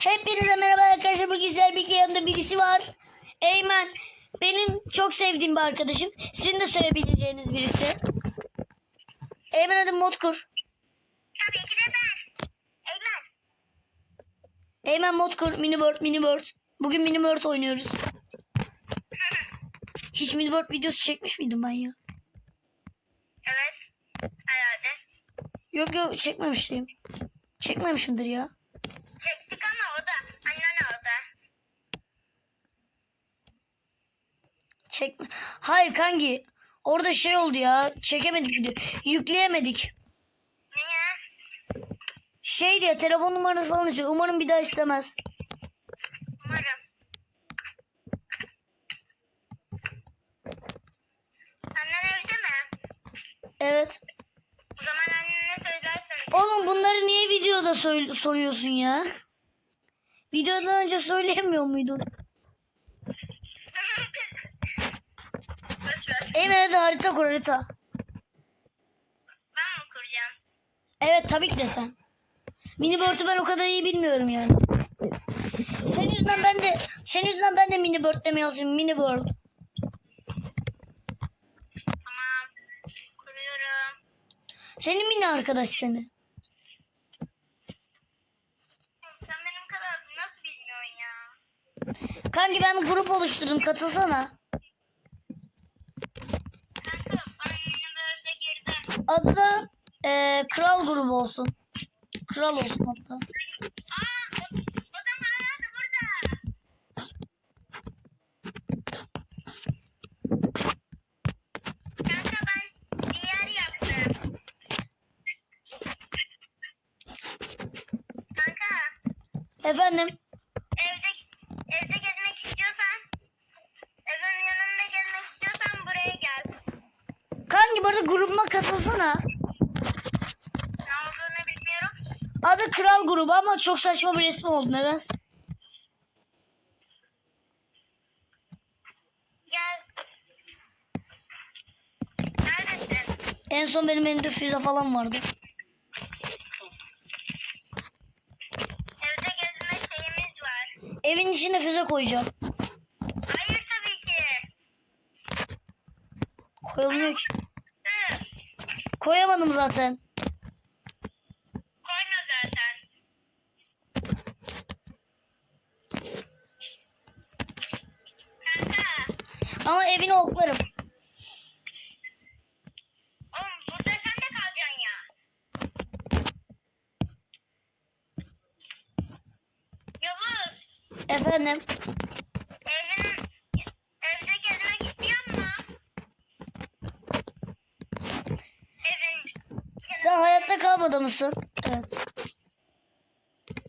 Hepinize merhaba arkadaşlar. Bugün güzel bir yanında birisi var. Eymen. Benim çok sevdiğim bir arkadaşım. Sizin de sevebileceğiniz birisi. Eymen hadi mod kur. Tabii ki de ben. Eymen. Eymen mod kur. Minibird, minibird. Bugün minibird oynuyoruz. Hiç minibird videosu çekmiş miydim ben ya? evet. Herhalde. Yok yok çekmemiştim. Çekmemişimdir ya. Çektik ama o da annen aldı. Çek. Hayır kanki. Orada şey oldu ya. Çekemedik video. Yükleyemedik. Niye? Şey diye telefon numarası falan istiyor. Umarım bir daha istemez. Umarım. Annen evde mi? Evet. O zaman annene söylersin. Oğlum bunları niye videoda soruyorsun ya? Videodan önce söyleyemiyor muydun? Boş ver. Eymen hadi harita kur harita. Ben mi kuracağım? Evet tabii ki de sen. Minibird'ü ben o kadar iyi bilmiyorum yani. Senin yüzünden ben de senin yüzünden ben de minibird demeye alışıyorum. Minibird. Tamam. Kuruyorum. Senin mini arkadaş seni. Sen benim kadar nasıl bilmiyorsun ya? Kanki ben bir grup oluşturdum katılsana. Kanka annenin böyle girdi. Adı da eee, Kral grubu olsun. Kral olsun hatta. Aa o, o da hala da burada. Kanka ben bir yer yaptım. Kanka Efendim evde evde gezmek istiyorsan evin yanında gezmek istiyorsan buraya gel. kanki bu arada katılsana. Ne olduğunu bilmiyorum. Adı Kral grubu ama çok saçma bir resmi oldu neden? Gel. Neredesin? En son benim elimde füze falan vardı. Evde gezme şeyimiz var. Evin içine füze koyacağım. Hayır tabii ki. Koyulmuyor ki. Koyamadım zaten. Koyma zaten. Kanka. Ama evini oklarım. Oğlum burada sen de kalacaksın ya. Yavuz. Efendim. Evin, evde gezmek istiyor musun? Evin. Sen kalmadı mısın? Evet.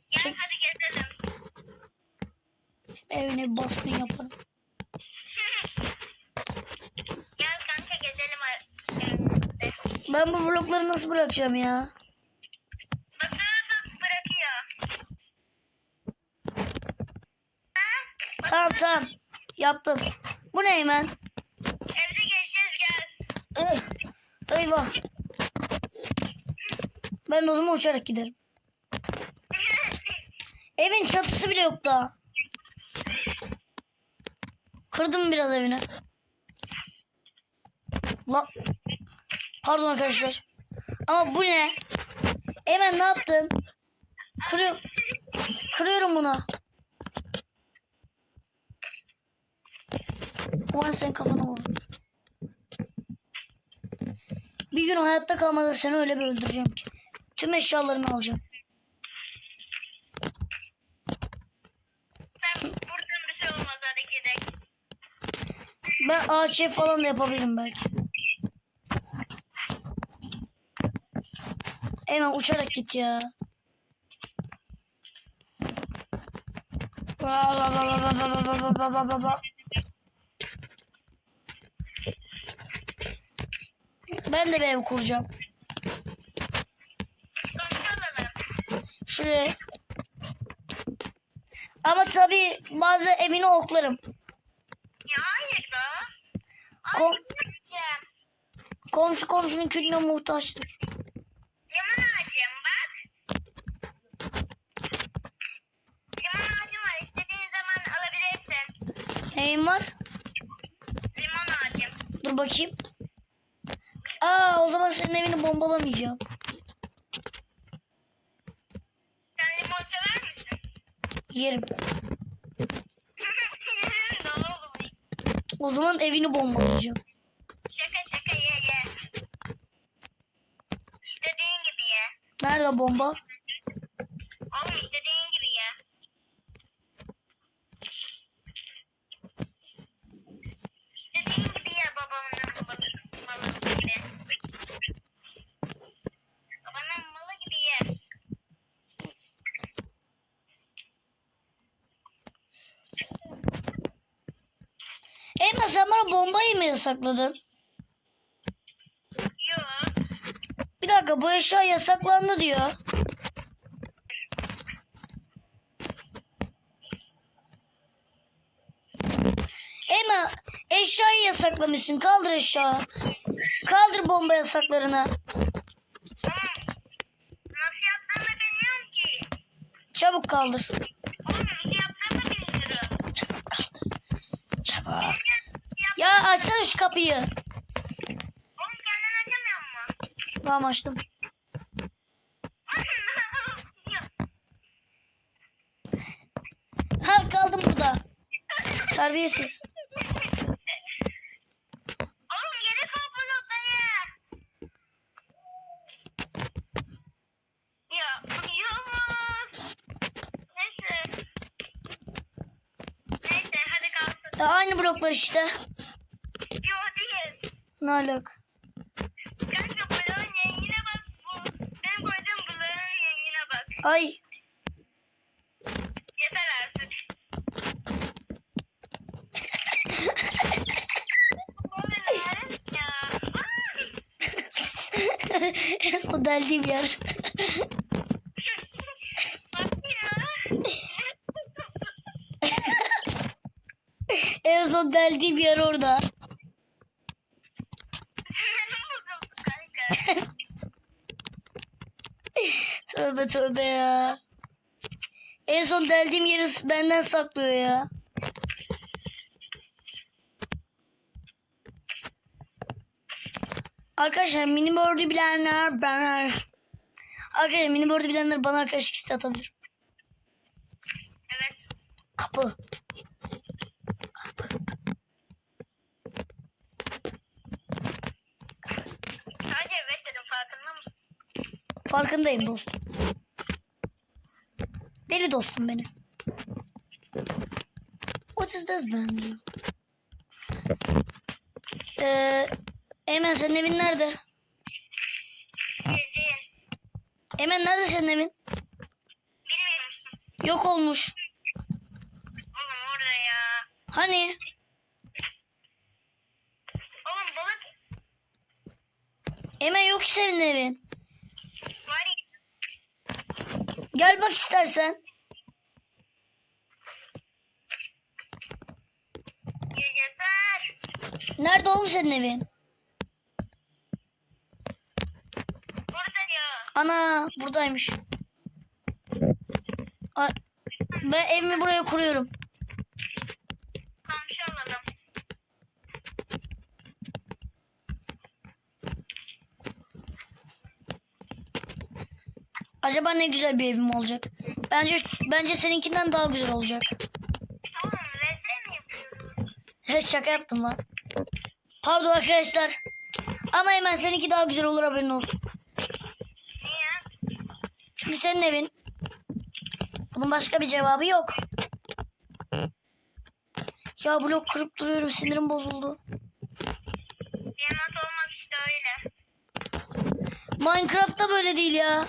Gel hadi gezelim. Evine baskın yaparım. Gel kanka gezelim evimizde. Ben bu vlogları nasıl bırakacağım ya? Basıyorsun bırakıyor. Ha? Tamam tamam. Yaptım. Bu ne hemen? Evde gezeceğiz gel. Ih, Eyvah. Ben o zaman uçarak giderim. Evin çatısı bile yok daha. Kırdım biraz evini. La. Pardon arkadaşlar. Ama bu ne? Hemen ne yaptın? Kırıyorum. Kırıyorum bunu. Umarım senin kafana vurur. Bir gün hayatta kalmadan seni öyle bir öldüreceğim ki. Tüm eşyalarını alacağım. Ben buradan bir şey olmaz hadi gidelim. Ben ağaç ev falan da yapabilirim belki. Hemen uçarak git ya. Ben de bir ev kuracağım. Şuraya. Ama tabii bazı evini oklarım. Ya hayır da. Kom komşu komşunun külüne muhtaçtır. Limon ağacım bak. Limon ağacım var. İstediğin zaman alabilirsin. Neyim var? Dur bakayım. Aa o zaman senin evini bombalamayacağım. Yerim. O zaman evini bombalayacağım. Şaka şaka ye ye. İstediğin gibi ye. Nerede bomba? Oğlum istediğin gibi ye. İstediğin gibi ye babamın malı, malı gibi. Babanın malı gibi ye. Eymen sen bana bombayı mı yasakladın? Yok. Bir dakika bu eşya yasaklandı diyor. Eymen eşyayı yasaklamışsın. Kaldır eşya. Kaldır bomba yasaklarını. Nasıl yaptığımı bilmiyorum ki. Çabuk kaldır. Oğlum nasıl yaptığımı bilmiyorum. Çabuk kaldır. Çabuk. Yap- Ya şu kapıyı. Oğlum kendin açamıyor musun? Tamam açtım. Ha kaldım burada. Terbiyesiz. Oğlum geri kal bloktayı. Ya Yavuz. Neyse. Neyse hadi kalsın. Ya aynı bloklar işte. Alaka? Kanka bloğun rengine bak bu. Ben koydum bloğun rengine bak. Ay. Yeter artık. En son deldiğim yer. En son deldiğim yer orada. Sinirim bozuldu kanka. Tövbe tövbe ya. En son deldiğim yeri benden saklıyor ya. Arkadaşlar mini board'u bilenler bana Arkadaşlar mini board'u bilenler bana arkadaşlık isteği atabilir. Evet. Kapı. Sadece evet dedim farkında mısın? Farkındayım dostum. Deli dostum benim. What is this man? Ee, Eymen senin evin nerede? Gezin. Eymen nerede senin evin? Bilmiyor musun? Yok olmuş. Oğlum orada ya. Hani? Oğlum balık Eymen yok ki senin evin. var ya. Gel bak istersen. Yeter. Nerede oğlum senin evin? Burada ya. Ana buradaymış. Ay, ben evimi buraya kuruyorum. Komşu alalım. Acaba ne güzel bir evim olacak. Bence bence seninkinden daha güzel olacak. Resim mi yapıyoruz? Evet şaka yaptım lan. Pardon arkadaşlar. Ama hemen seninki daha güzel olur haberin olsun. Niye? Çünkü senin evin. Bunun başka bir cevabı yok. Ya blok kırıp duruyorum sinirim bozuldu. Diamant olmak işte öyle. Minecraft'ta böyle değil ya.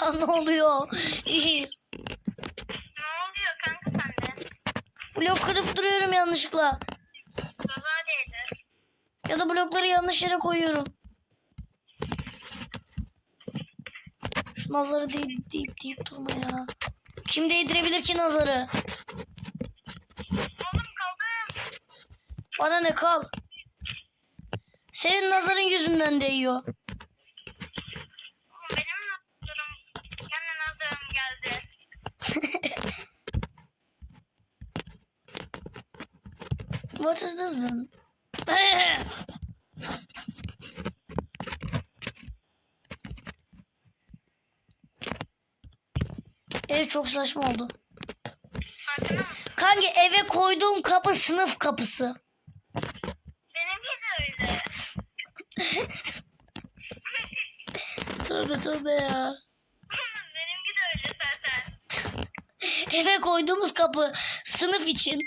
Ya ne oluyor? Ne oluyor kanka sende? Blok kırıp duruyorum yanlışlıkla. Kaza değdi. Ya da blokları yanlış yere koyuyorum. Şu nazarı deyip deyip deyip durma ya. Kim değdirebilir ki nazarı? Oğlum kaldım. Bana ne kal. Senin nazarın yüzünden değiyor. Oğlum benim nazarım, kendi nazarım geldi. What is this? Ev çok saçma oldu. Kanka eve koyduğum kapı sınıf kapısı. Benimki de öyle. Tövbe tövbe ya. Benimki de öyle zaten. Eve koyduğumuz kapı sınıf için.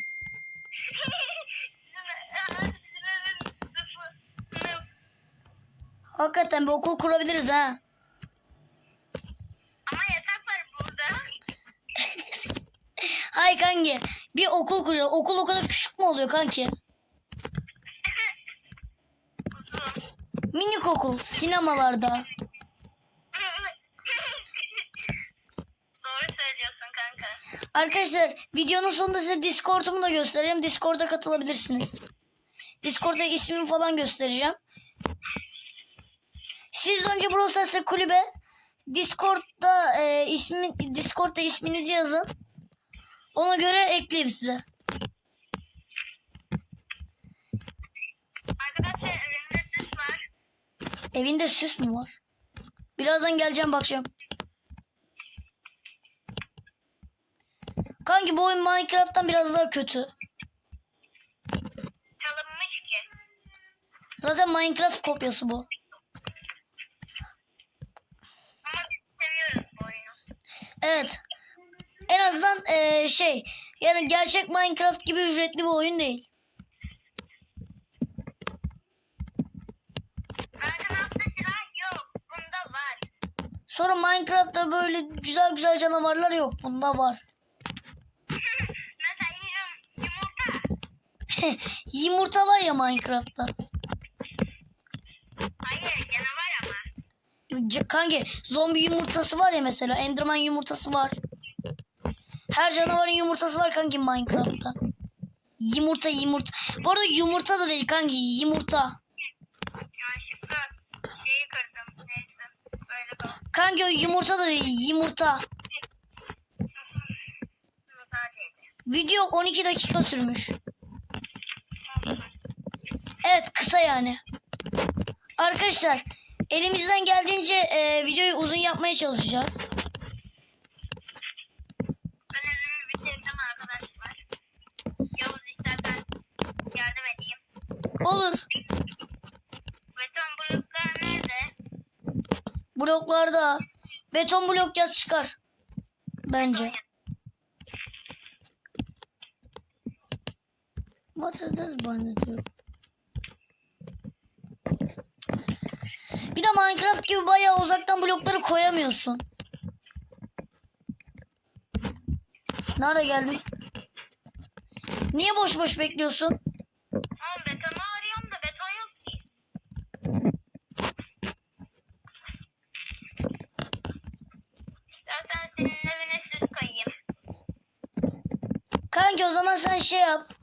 Hakikaten bir okul kurabiliriz ha. Ama yatak var burada. Hay kanki bir okul kuruyor. Okul o kadar küçük mü oluyor kanki? Minik okul sinemalarda. Doğru söylüyorsun kanka. Arkadaşlar videonun sonunda size Discord'umu da göstereceğim. Discord'a katılabilirsiniz. Discord'da ismimi falan göstereceğim. Siz önce Stars'a kulübe Discord'da e, ismi Discord'da isminizi yazın. Ona göre ekleyeyim size. Arkadaşlar evimde süs var. Evinde süs mü var? Birazdan geleceğim bakacağım. Kanki bu oyun Minecraft'tan biraz daha kötü. Çalınmış ki. Zaten Minecraft kopyası bu. Ama biz seviyoruz bu oyunu. Evet. En azından eee, şey yani gerçek Minecraft gibi ücretli bir oyun değil. Minecraft'ta silah yok. Bunda var. Sonra Minecraft'ta böyle güzel güzel canavarlar yok. Bunda var. Mesela yum, yumurta. Yumurta var ya Minecraft'ta. Hayır canavar ama. C- Kanki zombi yumurtası var ya mesela. Enderman yumurtası var. Her canavarın yumurtası var kanki Minecraft'ta. Yumurta yumurta. Bu arada yumurta da değil kanki yumurta. Yanlışlıkla şeyi kırdım. Neyse. Böyle kaldı. Kanki o yumurta da değil yumurta. Video 12 dakika sürmüş. Evet kısa yani. Arkadaşlar elimizden geldiğince e, videoyu uzun yapmaya çalışacağız. Ben evimi bitirdim arkadaşlar. Yavuz istersen yardım edeyim. Olur. Beton bloklar nerede? Bloklarda beton blok yaz çıkar. Bence. What is this barnes diyor. Bir de Minecraft gibi bayağı uzaktan blokları koyamıyorsun. Nerede geldin? Niye boş boş bekliyorsun? Oğlum betonu arıyorum da beton yok ki. İstersen senin evine süs koyayım. Kanki o zaman sen şey yap.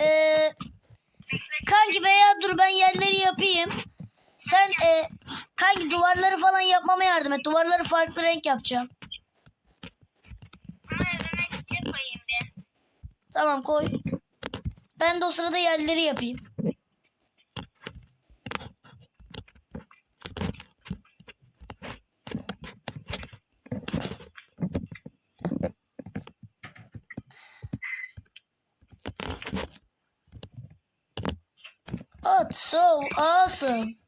Ee, kanki veya dur ben yerleri yapayım. Sen e, kanki duvarları falan yapmama yardım et. Duvarları farklı renk yapacağım. Ama evime çiçek koyayım bir. Tamam koy. Ben de o sırada yerleri yapayım. Oh, so awesome.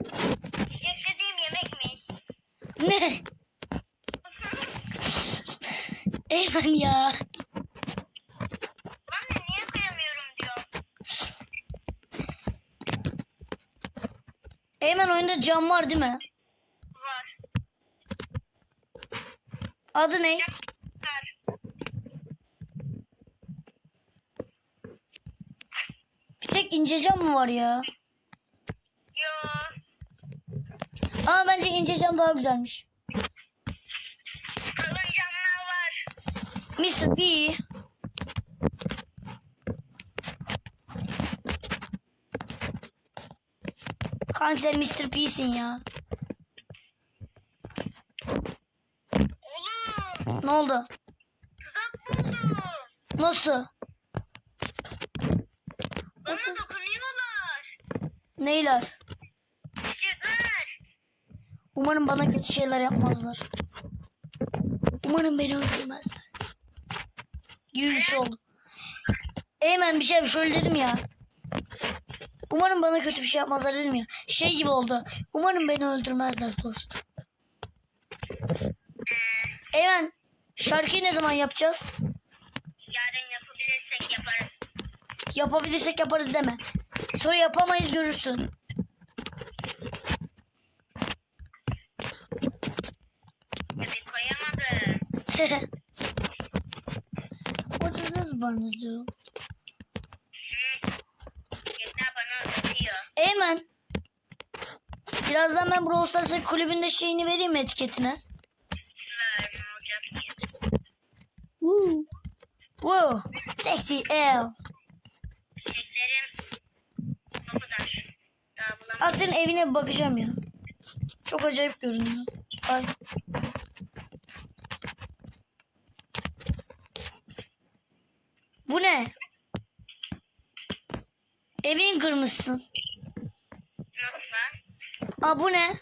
Ne? Eymen ya. Ben de niye koyamıyorum diyor. Eymen oyunda cam var değil mi? Var. Adı ne? Var. Bir tek ince cam mı var ya? Yo. Ama bence ince cam daha güzelmiş. Kalın camlar var. Mr. P. Kanka sen Mr. P'sin ya. Oğlum. Ne oldu? Tuzak buldum. Nasıl? Bana dokunuyorlar. Neyler? Umarım bana kötü şeyler yapmazlar. Umarım beni öldürmezler. Gibi bir şey oldu. Eymen bir şey şöyle dedim ya. Umarım bana kötü bir şey yapmazlar dedim ya. Şey gibi oldu. Umarım beni öldürmezler dostum. Eymen şarkıyı ne zaman yapacağız? Yarın yapabilirsek yaparız. Yapabilirsek yaparız deme. Sonra yapamayız görürsün. Bir koyamadım. What is this buns do? Eymen. Birazdan ben Brawl Stars'ın kulübünde şeyini vereyim mi etiketine? Woo. Woo. Sexy L. Senin evine bakacağım ya. Çok acayip görünüyor. Ay. Bu ne? Evin kırmışsın. Nasıl lan? Aa bu ne?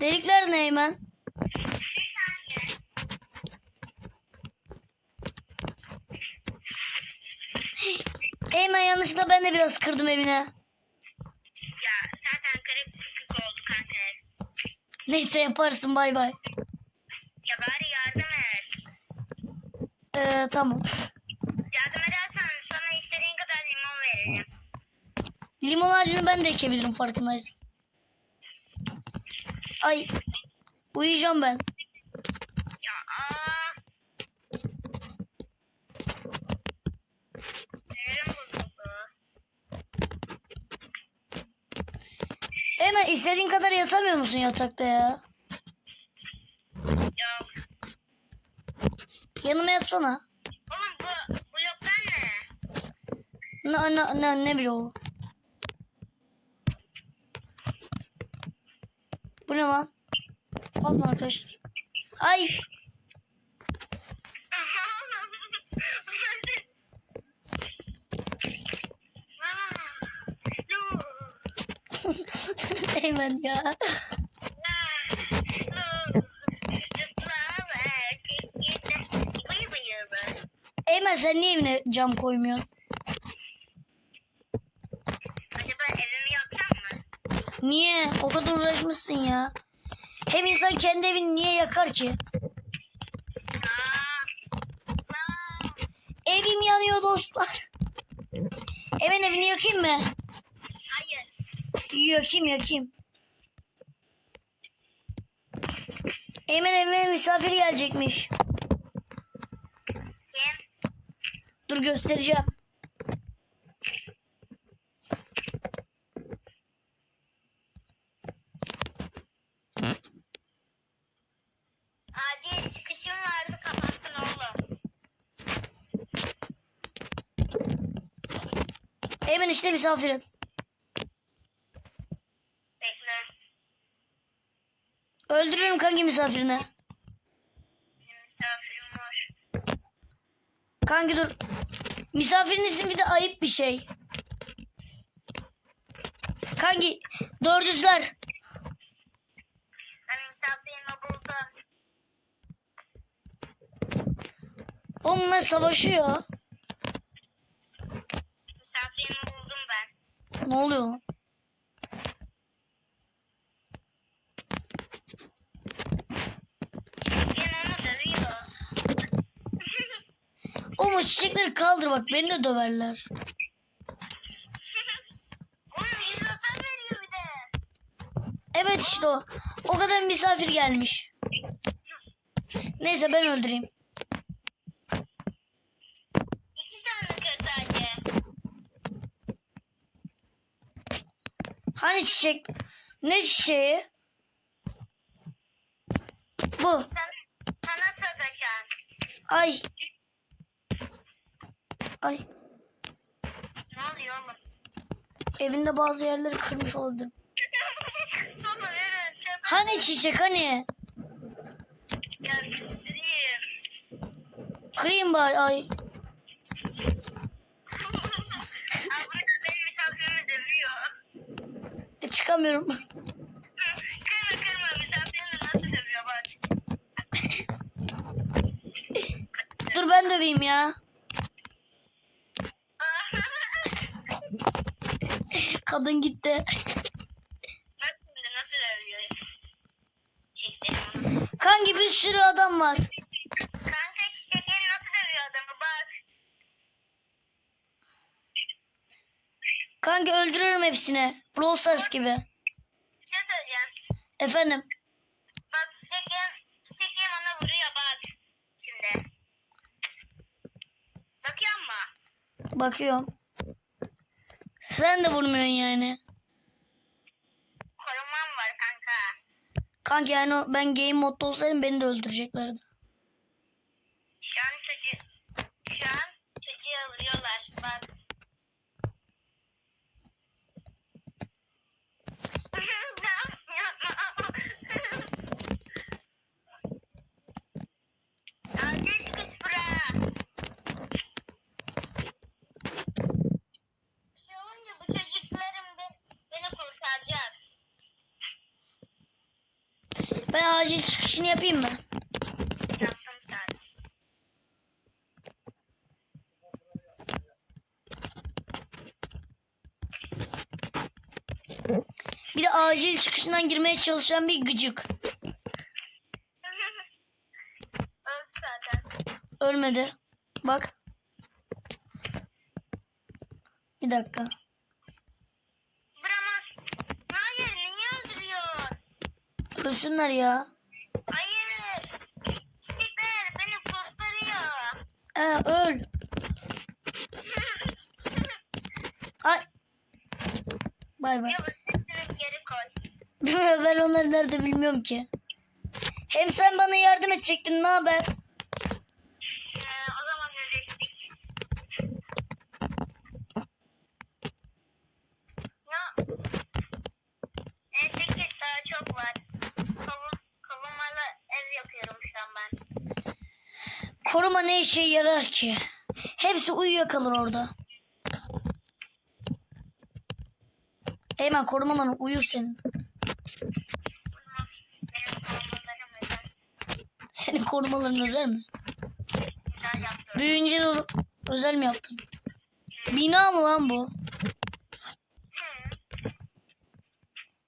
Delikler ne saniye. Eymen yanlışlıkla ben de biraz kırdım evine. Ya zaten kırık kırık oldu kanka. Neyse yaparsın bay bay. Ya bari yardım et. Ee, tamam. Yardım edersen sana istediğin kadar limon veririm. Limon ağacını ben de ekebilirim farkındaysan. Ay. Uyuyacağım ben. Ya? Eymen istediğin kadar yatamıyor musun yatakta ya? Yanıma yatsana. Oğlum bu bloklar ne? Ne, ne, ne, ne bile lan? Pardon arkadaşlar. Ay. Eymen ya. Eymen sen niye evine cam koymuyorsun? Acaba evimi yaksam mı? Niye? O kadar uğraşmışsın ya. Hem insan kendi evini niye yakar ki? Evim yanıyor dostlar. Eymen evini yakayım mı? Hayır. Yakayım yakayım. Eymen evime misafir gelecekmiş. Kim? Dur göstereceğim. Acil çıkışım vardı kapattın oğlum. Eymen işte misafirin. Bekle. Öldürürüm kanki misafirine. Benim misafirim var. Kanki dur. Misafirin ismi bir de ayıp bir şey. Kanki dördüzler. Ben misafirimi buldum. Bunlar savaşıyor. Misafirimi buldum. Ne oluyor lan? Ama çiçekleri kaldır bak beni de döverler. Evet işte o. O kadar misafir gelmiş. Neyse ben öldüreyim. Hani çiçek? Ne çiçeği? Bu. Sana sataşan. Ay. Ay. Ne oluyor oğlum? Evinde bazı yerleri kırmış olabilirim. Hani çiçek hani? Gel göstereyim. Kırayım bari ay. Abi benim misafirimi dövüyor. Çıkamıyorum. Kırma kırma misafirini nasıl dövüyor bak. Dur ben döveyim ya. Kadın gitti. Bak şimdi. Kanki bir sürü adam var. Kanka çiçekleri nasıl dövüyor adamı bak. Kanki öldürürüm hepsini. Brawl Stars gibi. Bir şey söyleyeceğim. Efendim. Bak çiçeğim, çiçeğim ona vuruyor bak. Şimdi. Bakıyor musun? Bakıyorum. Sen de vurmuyorsun yani. Korumam var kanka. Kanki yani ben game modda olsaydım beni de öldüreceklerdi. Şu an çocuğu, şu an çocuğa vuruyorlar. Bak. ne yapıyorsun? Acil çıkış bura. Bir şey olunca bu çocuklarım ben, beni kurtaracak. Ben acil çıkışını yapayım mı? Yaptım zaten. Bir de acil çıkışından girmeye çalışan bir gıcık. Ölmedi. Bak. Bir dakika. Bıramaz. Hayır niye öldürüyor? Ölsünler ya. Hayır. Çiçekler beni kurtarıyor. Ee, öl. Ay. Bay bay. Ben onları nerede bilmiyorum ki. Hem sen bana yardım edecektin ne haber? Ee, o zaman ödeştik. Ya. Evdeki daha çok var. Kavun, kavunmalı ev yapıyorum şu an ben. Koruma ne işe yarar ki? Hepsi uyuyakalır orada. Eymen korumaların uyur senin. Senin korumaların özel mi? Büyüyünce de özel mi yaptın? Bina mı lan bu?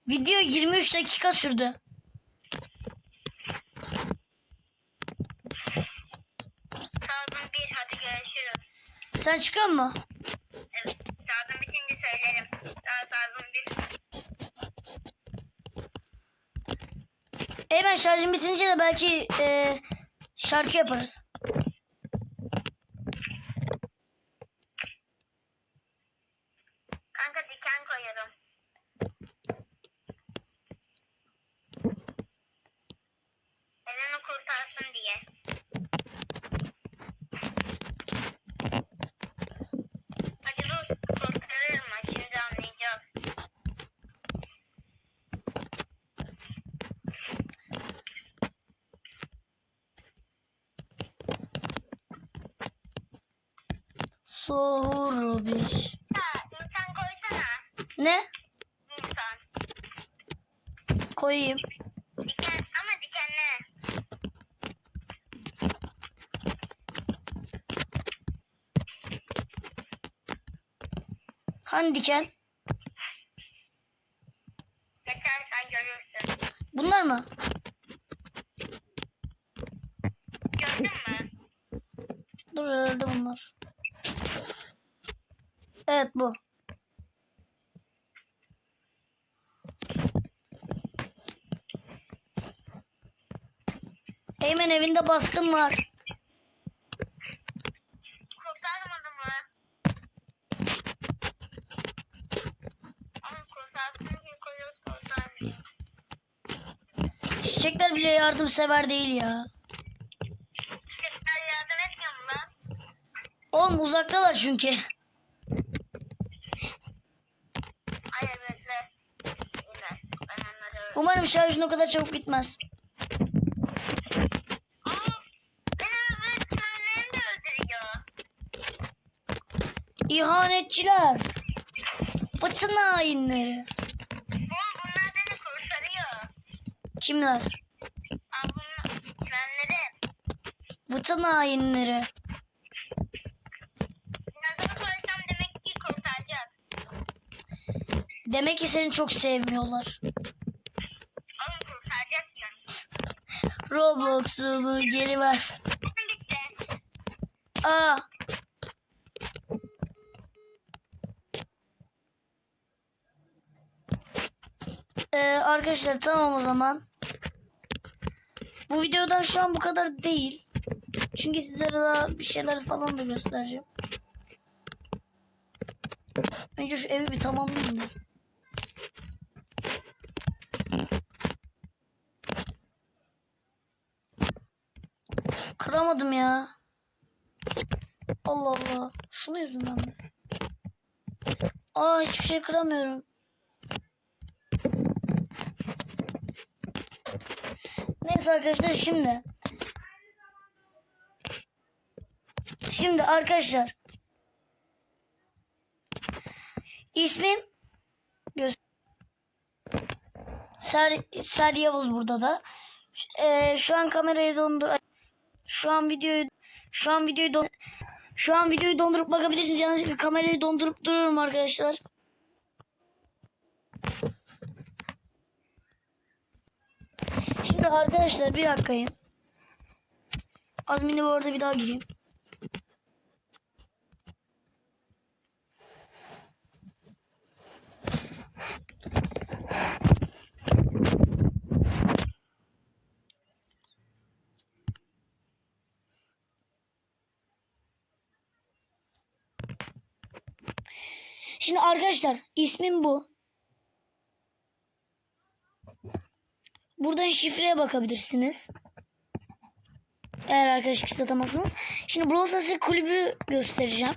Video 23 dakika sürdü. Sağdım bir hadi görüşürüz. Sen çıkıyor mu? Evet sağdım bitince söylerim. Daha sağdım bir. Eymen şarjın bitince de belki e, şarkı yaparız. Kanka diken koyarım. Elimi kurtarsın diye. Hadi dur kurtarırım ha şimdi anlayacağız. Soru bir. Ha insan koysana. Ne? İnsan. Koyayım. Diken ama dikenli. Hani diken? Geçersen görürsün. Bunlar mı? Gördün mü? Dur herhalde bunlar. Evet bu. Eymen evinde baskın var. Kurtarmadı mı? Ama kurtarsın ki koyuyoruz kurtarmıyor. Çiçekler bile yardımsever değil ya. Çiçekler yardım etmiyor mu lan? Oğlum uzaktalar çünkü. Ay bekle. Yine. Ben Umarım şarjın o kadar çabuk bitmez. İhanetçiler. Batın hainleri. Bunlar beni kurtarıyor. Kimler? Bunlar... Trenleri. Hainleri. Dinozor koysam demek ki kurtaracak. Demek ki seni çok sevmiyorlar. Oğlum kurtaracak ya. Roblox'umu geri ver. Aa. Ee, arkadaşlar tamam o zaman. Bu videodan şu an bu kadar değil. Çünkü sizlere daha bir şeyler falan da göstereceğim. Önce şu evi bir tamamlayayım. Kıramadım ya. Allah Allah. Şunu yüzünden mi? Aa hiçbir şey kıramıyorum. Neyse arkadaşlar şimdi. Şimdi arkadaşlar. İsmim Göz Ser, Ser Yavuz burada da. Ee, şu an kamerayı dondur. Şu an videoyu şu an videoyu don şu an videoyu dondurup bakabilirsiniz. Yanlışlıkla kamerayı dondurup duruyorum arkadaşlar. Şimdi arkadaşlar bir dakikayın. Admin'e bu arada bir daha gireyim. Şimdi arkadaşlar ismim bu. Buradan şifreye bakabilirsiniz. Eğer arkadaş istatamazsınız. Şimdi Brawl Stars'ı kulübü göstereceğim.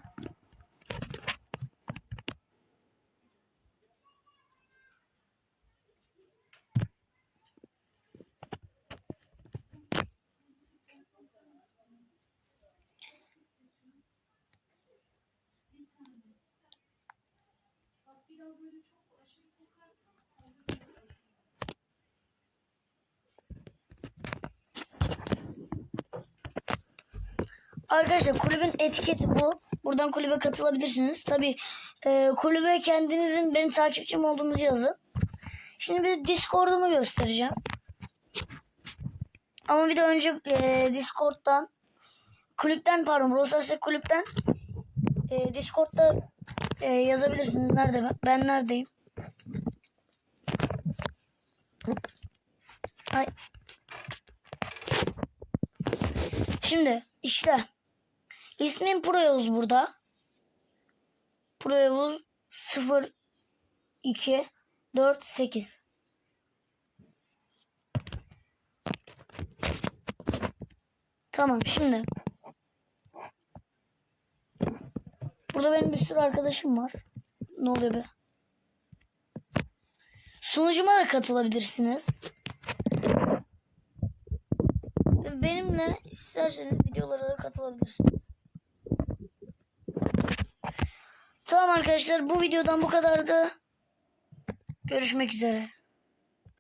Arkadaşlar kulübün etiketi bu. Buradan kulübe katılabilirsiniz. Tabi e, kulübe kendinizin benim takipçim olduğunuzu yazın. Şimdi bir Discord'umu göstereceğim. Ama bir de önce e, Discord'dan kulüpten pardon Rosasya kulüpten e, Discord'da e, yazabilirsiniz. Nerede ben? Ben neredeyim? Ay. Şimdi işte ismim Proyavuz burada. Proyavuz 0 2 4 8 Tamam şimdi Burada benim bir sürü arkadaşım var. Ne oluyor be? Sunucuma da katılabilirsiniz. Benimle isterseniz videolara da katılabilirsiniz. Tamam arkadaşlar bu videodan bu kadardı. Görüşmek üzere.